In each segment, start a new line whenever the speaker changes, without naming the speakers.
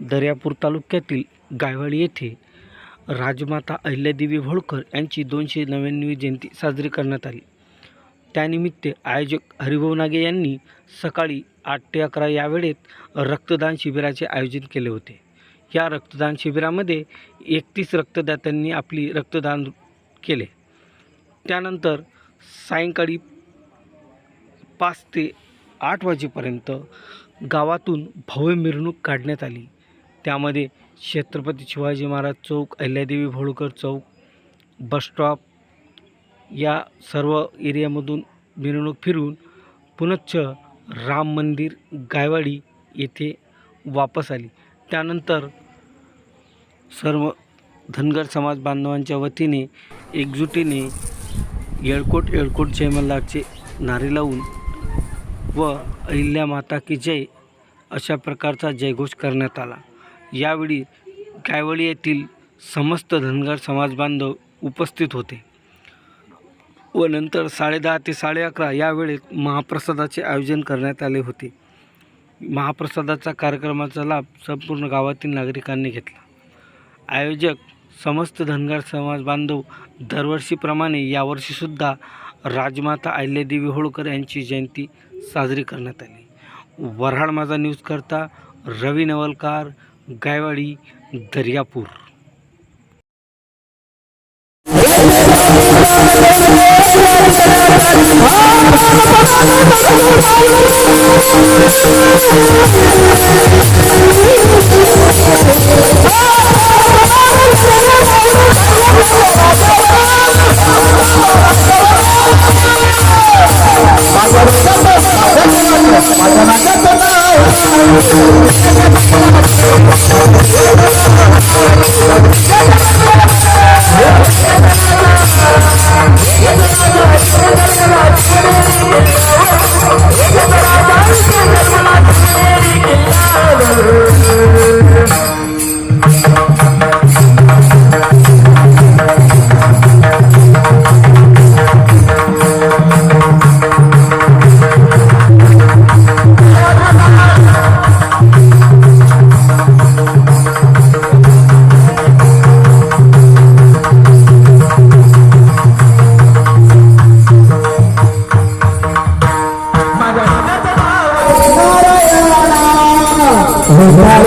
दर्यापूर तालुक्यातील गायवाडी येथे राजमाता अहिल्यादेवी होळकर यांची दोनशे नव्याण्णवी जयंती साजरी करण्यात आली. त्यानिमित्त आयोजक हरिभाऊ नागे यांनी सकाळी आठ ते अकरा या वेळेत रक्तदान शिबिराचे आयोजन केले होते. या रक्तदान शिबिरामध्ये एकतीस रक्तदात्यांनी आपली रक्तदान केले. त्यानंतर सायंकाळी पाच ते आठ वाजेपर्यंत गावातून भव्य मिरवणूक काढण्यात आली. त्यामध्ये छत्रपती शिवाजी महाराज चौक अहिल्यादेवी होळकर चौक बसस्टॉप या सर्व एरियामधून मिरवणूक फिरून पुनच्च राम मंदिर गायवाडी येथे वापस आली. त्यानंतर सर्व धनगर समाज बांधवांच्या वतीने एकजुटीने येळकोट येळकोट जय मल्हारचे नारे लावून व अहिल्या माता की जय अशा प्रकारचा जयघोष करण्यात आला. यावेळी कायवळी येथील समस्त धनगर समाज बांधव उपस्थित होते. व नंतर साडेदहा ते साडे अकरा या वेळेत महाप्रसादाचे आयोजन करण्यात आले होते. महाप्रसादाचा कार्यक्रमाचा लाभ संपूर्ण गावातील नागरिकांनी घेतला. आयोजक समस्त धनगर समाज बांधव दरवर्षीप्रमाणे यावर्षीसुद्धा राजमाता अहिल्यादेवी होळकर यांची जयंती साजरी करण्यात आली. वऱ्हाड माझा न्यूज करता रवी नवलकार गायवाडी दर्यापूर.
Oh,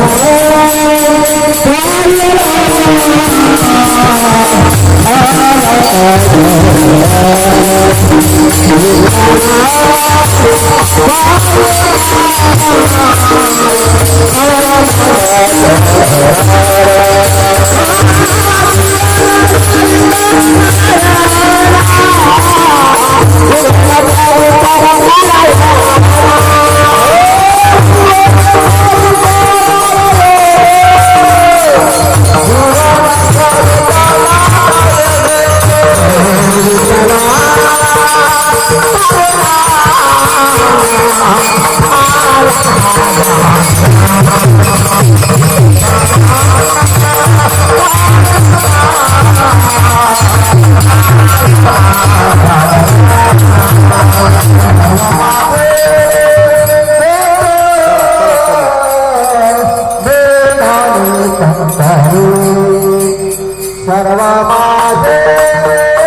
सर्व माझे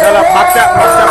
चला मागच्या मागच्या